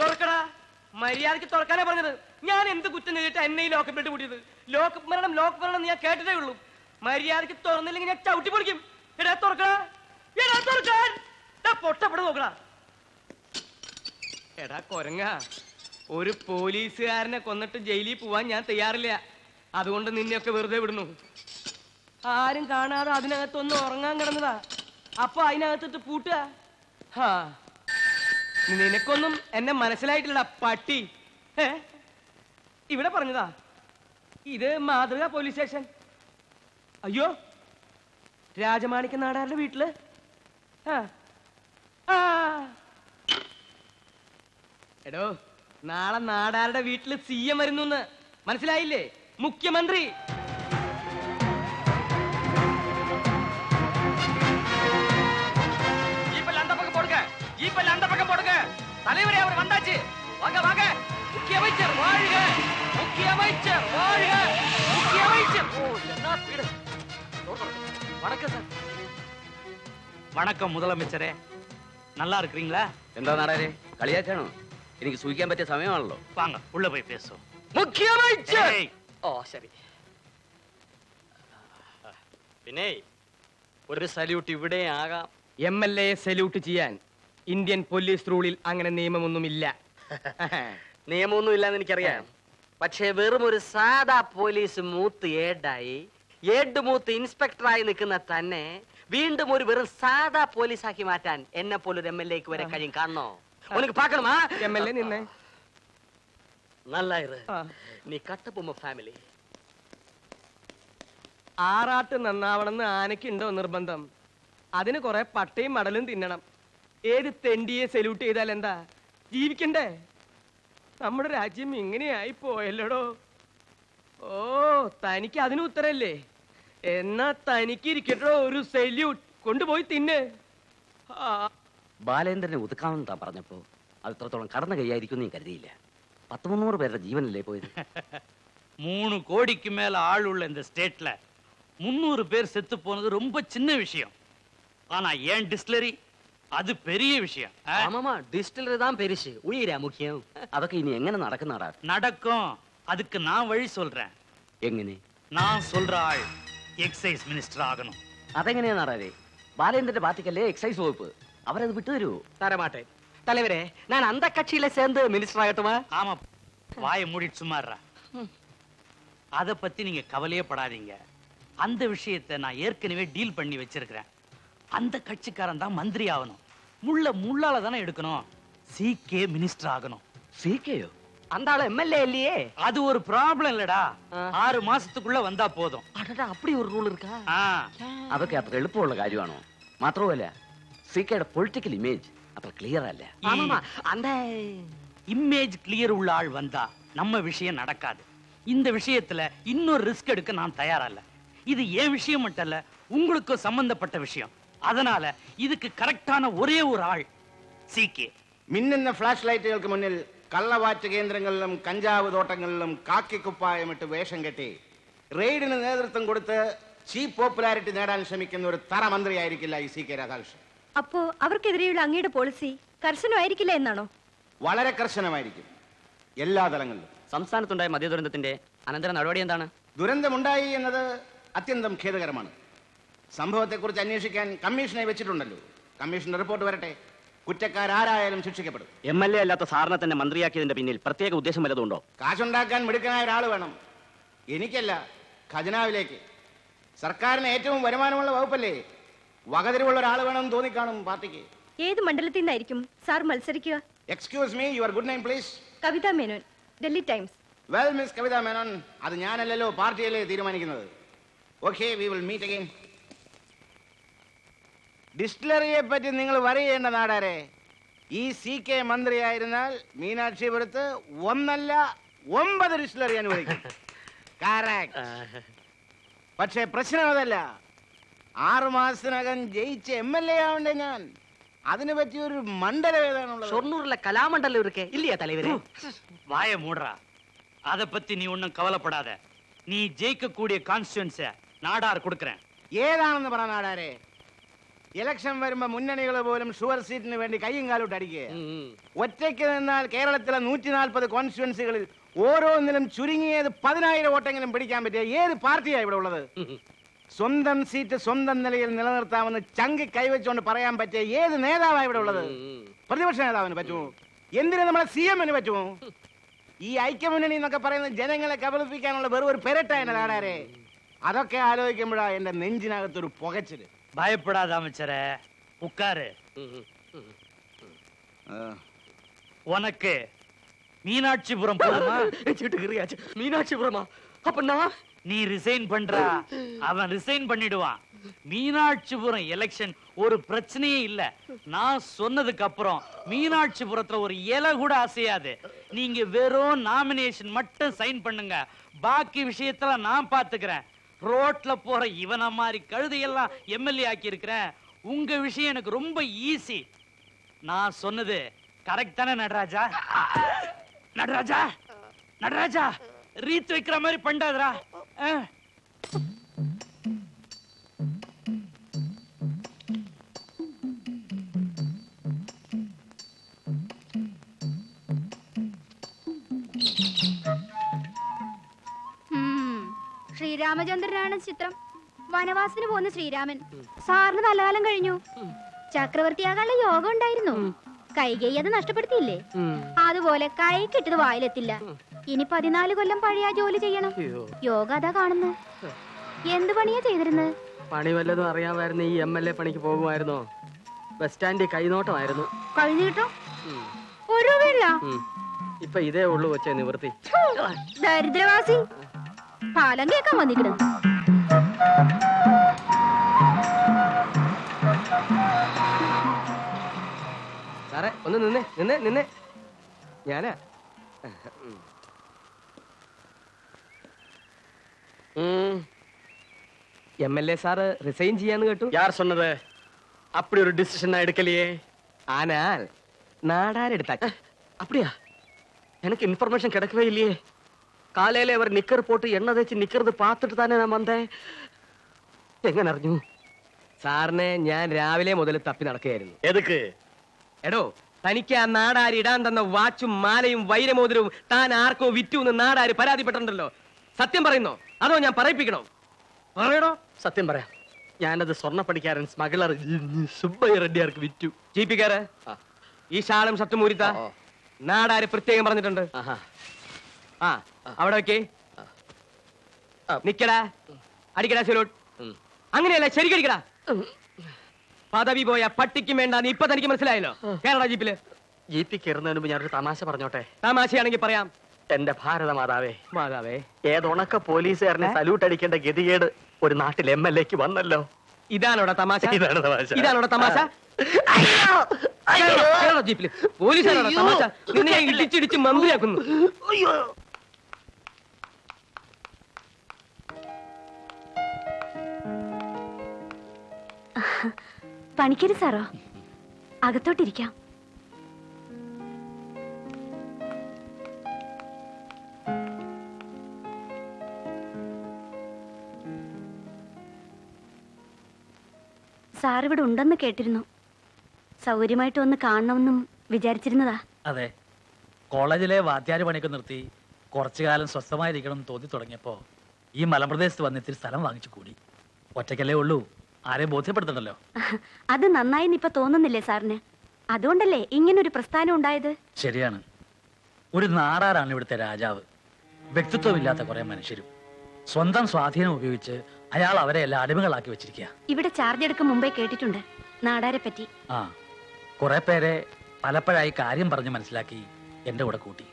തുറക്കടാ. മര്യാദയ്ക്ക് തുറക്കാനാ പറഞ്ഞത്. ഞാൻ എന്ത് കുറ്റം ചെയ്തിട്ട് എന്നെ ഈ ലോക്കപ്പിലിട്ട് കൂട്ടിയത്? ലോക്കപ്പ് മരണം ലോക്ക് മരണം ഞാൻ കേട്ടിട്ടേ ഉള്ളൂ. മര്യാദയ്ക്ക് തുറന്നില്ലെങ്കിൽ ഞാൻ ചവിട്ടി പൊളിക്കും. എടാ തുറക്കടാ. എടാ തുറക്കാൻ പൊട്ടപ്പെട്ട് പൊട്ടപ്പെട് നോക്കടാ. എടാ കൊരങ്ങ. ഒരു പോലീസുകാരനെ കൊന്നിട്ട് ജയിലിൽ പോവാൻ ഞാൻ തയ്യാറില്ല. അതുകൊണ്ട് നിന്നെയൊക്കെ വെറുതെ വിടുന്നു. ആരും കാണാതെ അതിനകത്തൊന്ന് ഉറങ്ങാൻ കിടന്നതാ. അപ്പൊ അതിനകത്തിട്ട് പൂട്ടുക? ഹാ. നിനക്കൊന്നും എന്നെ മനസ്സിലായിട്ടില്ല പട്ടി. ഏ ഇവിടെ പറഞ്ഞതാ ഇത് മാതൃക പോലീസ് സ്റ്റേഷൻ. അയ്യോ രാജമാണിക്ക നാടാരുടെ വീട്ടിൽ. എടോ നാളെ നാടാരുടെ വീട്ടിൽ സി എം വരുന്നു മനസ്സിലായില്ലേ? മുഖ്യമന്ത്രി. தலைவரே அவர் வந்தாச்சு வாங்க வாங்க முக்கிய அமைச்சர் வாழ்க முக்கிய அமைச்சர் வாழ்க முக்கிய அமைச்சர் ஓ என்ன ஸ்பீடு வணக்கம் சார் வணக்கம் முதலமைச்சரே நல்லா இருக்கிறீங்களா എന്താ നാടാരെ കളിയാക്കാണോ എനിക്ക് സൂഹിക്കാൻ പറ്റിയ സമയമാണല്ലോ வாங்க உள்ள போய் பேசுவோம் മുഖ്യ அமைச்சர் ஏய், ഓ ശരി പിന്നെ ഒരു സല്യൂട്ട് ഇവിടെ ആകാം എം എൽ എ സല്യൂട്ട് ചെയ്യാൻ ഇന്ത്യൻ പോലീസ് റൂളിൽ അങ്ങനെ നിയമമൊന്നുമില്ല. നിയമമൊന്നും ഇല്ലാന്ന് എനിക്കറിയാം. പക്ഷേ വെറും ഒരു സാധാ പോലീസ് മൂത്ത് ഏഡായി ഏഡ് മൂത്ത് ഇൻസ്പെക്ടറായി നിൽക്കുന്ന തന്നെ വീണ്ടും ഒരു വെറും സാധാ പോലീസാക്കി മാറ്റാൻ എന്നെ പോലൊരു എം എൽ എക്ക് വരെ കഴിയും. കാണണോ? ഉനക്ക് പാക്കണമാ എം എൽ എ നിന്നെ. നീ കട്ടപ്പൊമ്മ ഫാമിലി. ആറാട്ട് നന്നാവണമെന്ന് ആനയ്ക്കുണ്ടോ നിർബന്ധം? അതിന് കുറെ പട്ടയും മടലും തിന്നണം. ഏത് തെണ്ടിയെ സല്യൂട്ട് ചെയ്താൽ എന്താ ജീവിക്കണ്ടേ നമ്മുടെ രാജ്യം ഇങ്ങനെയായി പോയല്ലോടോ ഓ തനിക്ക് അതിന് ഉത്തരല്ലേ എന്നാ തനിക്ക് ഇരിക്കട്ടോ ഒരു സല്യൂട്ട് കൊണ്ടുപോയി തിന്ന് ആ ബാലേന്ദ്രനെ ഒതുക്കാമെന്ന് താൻ പറഞ്ഞപ്പോ അത് ഇത്രത്തോളം കടന്ന കൈയായിരിക്കും നീ കരുതിയില്ല പത്ത് മുന്നൂറ് പേരുടെ ജീവനല്ലേ പോയത് மூணு கோடிக்கு மேல ஆள் உள்ள இந்த ஸ்டேட்ல முந்நூறு பேர் செத்து போனது ரொம்ப சின்ன விஷயம் ஆனா ஏன் டிஸ்டிலரி அது பெரிய விஷயம் ஆ? ஆமாமா டிஸ்டிலரி தான் பெருசு உயிரா முக்கியம் അതൊക്കെ ഇനി എങ്ങനെ നടക്കുന്നതാടാ நடக்கும் அதுக்கு நான் வழி சொல்றேன் എങ്ങനെ நான் சொல்ற ஆள் எக்ஸைஸ் மினிஸ்டர் ஆகணும் അതെങ്ങനെയാ നാടാരെ ബാലേന്ദ്രന്റെ പാർട്ടിക്കല്ലേ എക്സൈസ് വകുപ്പ് അവരത് വിട്ടുതരുമോ தரமாட்டேன் தலைவரே நான் அந்த கட்சியில சேர்ந்து மினிஸ்டர் ஆகட்டுமா ஆமா வாயை மூடிட்டு சும்மாடுறா அத பத்தி நீங்க கவலையே படாதீங்க அந்த விஷயத்தை நான் ஏற்கனவே டீல் பண்ணி வச்சிருக்கிறேன் அந்த கட்சிக்காரன் தான் மந்திரி ஆகணும் முள்ள முள்ளால தானே எடுக்கணும் சீக்கே மினிஸ்டர் ஆகணும் സീക്കയോ அந்த ஆளு எம்எல்ஏ இல்லையே அது ஒரு ப்ராப்ளம் இல்லடா ஆ. ஆறு மாசத்துக்குள்ள வந்தா போதும் அடடா அப்படி ஒரு ரூல் இருக்கா ஆ അതൊക്കെ അത്ര എളുപ്പമുള്ള കാര്യമാണോ മാത്രമല്ല സീക്കയുടെ പൊളിറ്റിക്കൽ ഇമേജ് അത്ര ക്ലിയർ അല്ല ஆமாமா அந்த இமேஜ் கிளியர் உள்ள ஆள் வந்தா நம்ம விஷயம் நடக்காது இந்த விஷயத்துல இன்னொரு ரிஸ்க் எடுக்க நான் தயாரா இல்ல இது என் விஷயம் மட்டும் இல்ல உங்களுக்கும் சம்பந்தப்பட்ட விஷயம் அதனால இதுக்கு கரெக்டான ஒரே ஒரு ஆள் சீக்கே മിന്നുന്ന ഫ്ലാഷ് ലൈറ്റുകൾക്ക് മുന്നിൽ കള്ളവാറ്റ് കേന്ദ്രങ്ങളിലും കഞ്ചാവ് തോട്ടങ്ങളിലും കാക്കിക്കുപ്പായമിട്ട് വേഷം കെട്ടി റെയ്ഡിന് നേതൃത്വം കൊടുത്ത് ചീപ്പ് പോപ്പുലാരിറ്റി നേടാൻ ശ്രമിക്കുന്ന ഒരു തറ മന്ത്രിയായിരിക്കില്ല ഈ സി കെ രാധാകൃഷ്ണൻ അപ്പോ അവർക്കെതിരെയുള്ള അങ്ങയുടെ പോളിസി കർശനമായിരിക്കില്ല എന്നാണോ വളരെ കർശനമായിരിക്കും എല്ലാ തലങ്ങളിലും സംസ്ഥാനത്തുണ്ടായ മദ്യദുരന്തത്തിന്റെ അനന്തര നടപടി എന്താണ് ദുരന്തമുണ്ടായി എന്നത് അത്യന്തം ഖേദകരമാണ് സംഭവത്തെക്കുറിച്ച് അന്വേഷിക്കാൻ കമ്മീഷനെ വെച്ചിട്ടുണ്ടല്ലോ. കമ്മീഷൻ റിപ്പോർട്ട് വരട്ടെ. കുറ്റക്കാരാരായാലും ശിക്ഷിക്കപ്പെടും. എം എൽ എ അല്ലാത്ത സാറിനെ തന്നെ മന്ത്രിയാക്കിയതിന്റെ പിന്നിൽ പ്രത്യേക ഉദ്ദേശം വല്ലതുണ്ടോ കാശുണ്ടാക്കാൻ മിടുക്കനായ ഒരാൾ വേണം. എനിക്കല്ല ഖജനാവിലേക്ക്. സർക്കാരിന് ഏറ്റവും വരുമാനമുള്ള വകുപ്പല്ലേ? വകതിരിവുള്ള ഒരാൾ വേണമെന്ന് തോന്നിക്കാണും പാർട്ടിക്ക്. ഏത് മണ്ഡലത്തിൽ നിന്നായിരിക്കും sir മത്സരിക്കുക? Excuse me your good name please Kavitha Menon Delhi Times. Well miss Kavitha Menon അത് ഞാനല്ലല്ലോ പാർട്ടിയല്ലേ തീരുമാനിക്കുന്നത്. Okay we will meet again ഡിസ്റ്റിലറിയെ പറ്റി നിങ്ങൾ വരയേണ്ട നാടാരെ ഈ സി കെ മന്ത്രിയായിരുന്നാൽ മീനാക്ഷിപുരത്ത് ഒന്നല്ല ഒമ്പത് ഡിസ്റ്റിലറി അനുവദിക്കും Correct. പക്ഷേ പ്രശ്നം അതല്ല ആറു മാസത്തിനകം ജയിച്ച എം എൽ എ ആവണ്ടേ ഞാൻ അതിന് പറ്റിയൊരു മണ്ഡലം ഏതാണുള്ളത് ഷൊർണൂരിലെ കലാമണ്ഡലം இருக்கே இல்லையா தலைவரே வாய மூடுறா அத பத்தி நீ ஒண்ணும் கவலைப்படாத நீ ஜெயிக்க கூடிய கான்ஸ்டியூன்ஸ நாடார் கொடுக்கறேன் ഏതാണെന്ന് പറ നാടാരെ ഇലക്ഷൻ വരുമ്പോ മുന്നണികൾ പോലും ഷുവർ സീറ്റിന് വേണ്ടി കൈയും കാലോട്ട് അടിക്കുക. ഒറ്റയ്ക്ക് നിന്നാൽ കേരളത്തിലെ നൂറ്റി നാൽപ്പത് കോൺസ്റ്റുവൻസികളിൽ ഓരോന്നിലും ചുരുങ്ങിയത് പതിനായിരം വോട്ടെങ്കിലും പിടിക്കാൻ പറ്റിയ ഏത് പാർട്ടിയാണ് ഇവിടെ ഉള്ളത്? സ്വന്തം സീറ്റ് സ്വന്തം നിലയിൽ നിലനിർത്താമെന്ന് ചങ്കി കൈവച്ചുകൊണ്ട് പറയാൻ പറ്റിയ ഏത് നേതാവാണ് ഇവിടെ ഉള്ളത്? പ്രതിപക്ഷ നേതാവിന് പറ്റുമോ? എന്തിനു നമ്മളെ സി എമ്മിന് പറ്റുമോ? ഈ ഐക്യമുന്നണി എന്നൊക്കെ പറയുന്നത് ജനങ്ങളെ കബളിപ്പിക്കാനുള്ള വെറുതെ ഒരു പെരട്ടായ നാടാരെ അതൊക്കെ ആലോചിക്കുമ്പോഴാ എന്റെ നെഞ്ചിനകത്തൊരു പുകച്ചിൽ. பயப்படாத அமைச்சரே உட்காரு. உனக்கு மீனாட்சிபுரம் போதுமா மீனாட்சிபுரமா? அப்ப நான்? நீ ரிசைன் பண்றா. அவன் ரிசைன் பண்ணிடுவான். மீனாட்சிபுரம் எலெக்ஷன் ஒரு பிரச்சனையே இல்ல. நான் சொன்னதுக்கு அப்புறம் மீனாட்சிபுரத்துல ஒரு இலை கூட அசையாது. நீங்க வெறும் நாமினேஷன் மட்டும் சைன் பண்ணுங்க. பாக்கி விஷயத்துல நான் பாத்துக்கிறேன். ரோட்ல போற இவன மாதிரி கழுதையெல்லாம் எம்எல்ஏ ஆக்கி இருக்கிறேன் உங்க விஷயம் எனக்கு ரொம்ப ஈஸி. நான் சொன்னது கரெக்ட் தானே நடராஜா? நடராஜா? நடராஜா ரீத் வைக்கிற மாதிரி பண்ணாதடா ശ്രീരാമചന്ദ്രനാണ് ചിത്രം. വനവാസത്തിന് പോകുന്ന ശ്രീരാമൻ. സാറിന് നല്ല കാലം കഴിഞ്ഞു. ചക്രവർത്തിയാകാനുള്ള യോഗം ഉണ്ടായിരുന്നു. കൈകൈ അത് നഷ്ടപ്പെടുത്തിയില്ലേ? അതുപോലെ കൈ കിട്ടത് വായിലെത്തില്ല. ഇനി പതിനാല് കൊല്ലം പഴയ ജോലി ചെയ്യണം. യോഗ അതാ കാണുന്നു. എന്ത് പണിയാ ചെയ്തിരുന്നത് പണി വല്ലതും അറിയാമായിരുന്നു ഈ എം എൽ എ പണിക്ക് പോകുമായിരുന്നോ? ബസ് സ്റ്റാൻഡിൽ കൈനോട്ടമായിരുന്നു. കഴിഞ്ഞിട്ടോ കിട്ടും? ഒരു രൂപയില്ല. ഇപ്പൊ ഇതേ ഉള്ളു വെച്ചേ നിവൃത്തി. ദരിദ്രവാസി. പാലം കേക്കാൻ വന്നിക്കണം സാറേ ഒന്ന് നിന്നേ നിന്നേ നിന്നേ ഞാനാ M L A sir resign ചെയ്യാന്ന് കേട്ടു யார் சொன்னது அப்படி ஒரு டிசிஷன் நான் எடுக்கலையே ആനാൽ നാടാരെടുത്താ அப்படியா எனக்கு இன்ஃபர்மேஷன் கிடைக்கவே இல்லையே காலையில அவர் நிக்கர் போட்டு எண்ணெய் தேய்ச்சி நிக்கிறது பார்த்துட்டு தானே நான் வந்தேன் എങ്ങനെ അറിഞ്ഞു സാറിനെ ഞാൻ രാവിലെ മുതൽ തപ്പി നടക്കുകയായിരുന്നു എതുക്ക് എടോ തനിക്ക് ആ നാടാര് ഇടാൻ തന്ന വാച്ചും മാലയും വൈരമോതിരവും താൻ ആർക്കോ വിറ്റു എന്ന് നാടാര് പരാതിപ്പെട്ടിട്ടുണ്ടല്ലോ സത്യം പറയുന്നോ അതോ ഞാൻ പറയിപ്പിക്കണോ പറയടോ സത്യം പറയാം ഞാനത് സ്വർണ്ണപ്പടിക്കാരൻ സ്മഗ്ലർ സുബ്ബയ്യ റെഡ്ഡിയാർക്ക് വിറ്റു ജീപ്പിക്കാര് ആ. ഈ ഷാളും ഷർട്ടും മൂരിത്ത ഓ. നാടാര് പ്രത്യേകം പറഞ്ഞിട്ടുണ്ട് ആഹാ ആ അവിടെ വെക്കേ. നിക്കടാ. അടിക്കടാ സെലൂട്ട് അങ്ങനെയല്ല ശരിക്കടിക്കടാ പദവി പോയ പട്ടിക്കും വേണ്ട നീ ഇപ്പൊ തനിക്ക് മനസ്സിലായല്ലോ. കേരള ജീപ്പിൽ. ജീപ്പി കയറുന്നതിന് മുമ്പ് ഞാനൊരു തമാശ പറഞ്ഞോട്ടെ? തമാശയാണെങ്കിൽ പറയാം. എന്റെ ഭാരത മാതാവേ. മാതാവേ. ഏതൊണക്ക പോലീസുകാരനെ സല്യൂട്ട് അടിക്കേണ്ട ഗതികേട് ഒരു നാട്ടിൽ എം എൽ എക്ക് വന്നല്ലോ. ഇതാണോടാ തമാശ? ഇതാണ് തമാശ. ഇതാണോടാ തമാശ? ജീപ്പിൽ. പോലീസുകാരാണോ തമാശ? നിന്നെ ഇടിച്ചിടിച്ച് മന്ത്രിയാക്കുന്നു. അയ്യോ! പണിക്കര് സാറോ. അകത്തോട്ടിരിക്കാം. സാറിവിടെ ഉണ്ടെന്ന് കേട്ടിരുന്നു. സൗകര്യമായിട്ട് ഒന്ന് കാണണമെന്നും വിചാരിച്ചിരുന്നതാ. അതെ. കോളേജിലെ വാദ്യാരി പണിയൊക്കെ നിർത്തി കുറച്ചു കാലം സ്വസ്ഥമായിരിക്കണം തോന്നി തുടങ്ങിയപ്പോൾ ഈ മലമ്പ്രദേശത്ത് വന്നിത്തിരി സ്ഥലം വാങ്ങിച്ചു കൂടി. ഒറ്റയ്ക്കല്ലേ ഉള്ളൂ. ആരെയും ബോധ്യപ്പെടുത്തണ്ടല്ലോ? അത് നന്നായി ഇപ്പൊ തോന്നുന്നില്ലേ സാറിന്? അതുകൊണ്ടല്ലേ ഇങ്ങനൊരു പ്രസ്ഥാനം ഉണ്ടായത്? ശരിയാണ്. ഒരു നാടാറാണ് ഇവിടുത്തെ രാജാവ്. വ്യക്തിത്വമില്ലാത്ത കുറെ മനുഷ്യരും. സ്വന്തം സ്വാധീനം ഉപയോഗിച്ച് അയാൾ അവരെ എല്ലാം അടിമകളാക്കി വെച്ചിരിക്കുക ഇവിടെ ചാർജ് എടുക്കും മുമ്പേ കേട്ടിട്ടുണ്ട്. നാടാരെ പറ്റി. ആ കുറെ പേരെ പലപ്പോഴായി കാര്യം പറഞ്ഞ് മനസ്സിലാക്കി എന്റെ കൂടെ കൂട്ടി.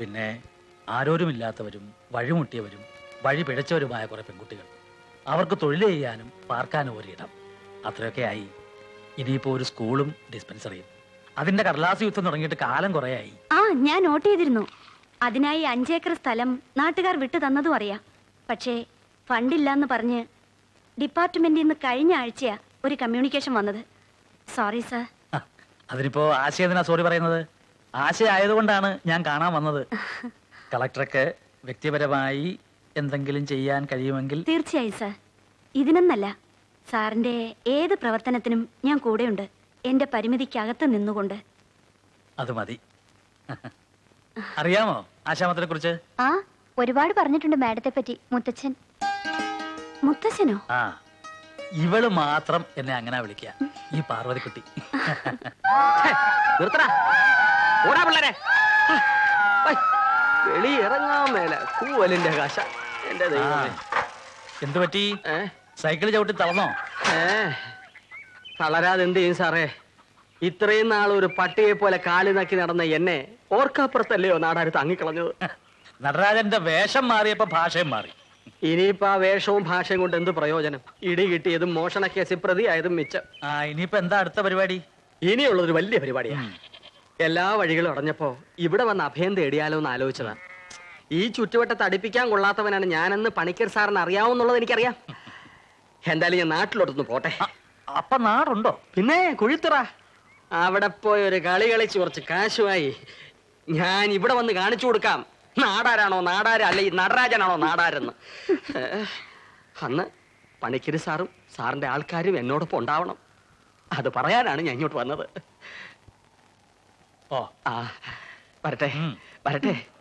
പിന്നെ ആരോരുമില്ലാത്തവരും വഴിമുട്ടിയവരും വഴി പിഴച്ചവരുമായ കുറെ പെൺകുട്ടികൾ. അവർക്ക് തൊഴിൽ ചെയ്യാനും പാർക്കാനും ഒരിടം അത്രയൊക്കെ ആയി. ഇനിയിപ്പോ ഒരു സ്കൂളും ഡിസ്പെൻസറിയും. അതിന്റെ കടലാസ് യുദ്ധം തുടങ്ങിയിട്ട് കാലം കുറേയായി. ആ ഞാൻ നോട്ട് ചെയ്തിരുന്നു. അതിനായി അഞ്ചേക്കർ സ്ഥലം നാട്ടുകാർ വിട്ടു തന്നതും അറിയാം. പക്ഷേ ഫണ്ടില്ലാന്ന് പറഞ്ഞ് ഡിപ്പാർട്ട്മെന്റിൽ നിന്ന് കഴിഞ്ഞ ആഴ്ചയാ ഒരു കമ്മ്യൂണിക്കേഷൻ വന്നത്. Sorry sir. അതിനിപ്പോ ആശയ സോറി പറയുന്നത്? ആശയ ആയതുകൊണ്ടാണ് ഞാൻ കാണാൻ വന്നത്. കളക്ടറൊക്കെ വ്യക്തിപരമായി എന്തെങ്കിലും ചെയ്യാൻ കഴിയുമെങ്കിൽ തീർച്ചയായും സാർ. ഇതിനൊന്നല്ല. സാറിന്റെ ഏത് പ്രവർത്തനത്തിനും ഞാൻ കൂടെയുണ്ട്. എന്റെ പരിമിതിക്കകത്ത് നിന്നുകൊണ്ട്. അത് മതി. അറിയാമോ ആശാമത്തിനെ കുറിച്ച് ആ ഒരുപാട് പറഞ്ഞിട്ടുണ്ട് മാഡത്തെ പറ്റി മുത്തച്ഛൻ. മുത്തച്ഛനോ? ആ ഇവൾ മാത്രം എന്നെ അങ്ങനെ വിളിക്കുക. ഈ പാർവതിക്കുട്ടി. നിർത്തടാ. ഓടാ പിള്ളേരെ. വെളി ഇറങ്ങാൻ മേല കൂവലിന്റെ കാശ. എന്റെ ആ. ദൈവമേ എന്തു പറ്റി? ഏ? സൈക്കിൾ ചവിട്ടി തളർന്നോ? ഏ. തളരാതെ എന്ത് ചെയ്യും സാറേ? ഇത്രയും നാൾ ഒരു പട്ടിയെ പോലെ കാലി നക്കി നടന്ന എന്നെ ഓർക്കാപ്പുറത്തല്ലയോ നാടാര് തങ്ങിക്കളഞ്ഞത്? നടരാജന്റെ വേഷം മാറിയപ്പോ ഭാഷയും മാറി. ഇനിയിപ്പോ ആ വേഷവും ഭാഷയും കൊണ്ട് എന്ത് പ്രയോജനം? ഇടി കിട്ടിയതും മോഷണ കേസിൽ പ്രതിയായതും മിച്ചം. ആ ഇനിയിപ്പോ എന്താ അടുത്ത പരിപാടി? ഇനിയുള്ളൊരു വലിയ പരിപാടിയാണ് എല്ലാ വഴികളും അടഞ്ഞപ്പോ ഇവിടെ വന്ന് അഭയം തേടിയാലോ എന്ന് ആലോചിച്ചതാ. ഈ ചുറ്റുവട്ടത്ത് അടുപ്പിക്കാൻ കൊള്ളാത്തവനാണ് ഞാനെന്ന് പണിക്കർ സാറിന് അറിയാവുന്നുള്ളത് എനിക്കറിയാം. എന്തായാലും ഞാൻ നാട്ടിലോട്ടൊന്ന് പോട്ടെ. അപ്പൊ നാടുണ്ടോ? പിന്നെ കുഴിത്തുറ. അവിടെ പോയി ഒരു കളി കളിച്ച് കുറച്ച് കാശുമായി ഞാൻ ഇവിടെ വന്ന് കാണിച്ചു കൊടുക്കാം. നാടാരാണോ നാടാര് അല്ല ഈ നടരാജനാണോ നാടാരെന്ന്. അന്ന് പണിക്കര് സാറും സാറിന്റെ ആൾക്കാരും എന്നോടൊപ്പം ഉണ്ടാവണം. അത് പറയാനാണ് ഞാൻ ഇങ്ങോട്ട് വന്നത്. ഓ. ആ വരട്ടെ. വരട്ടെ.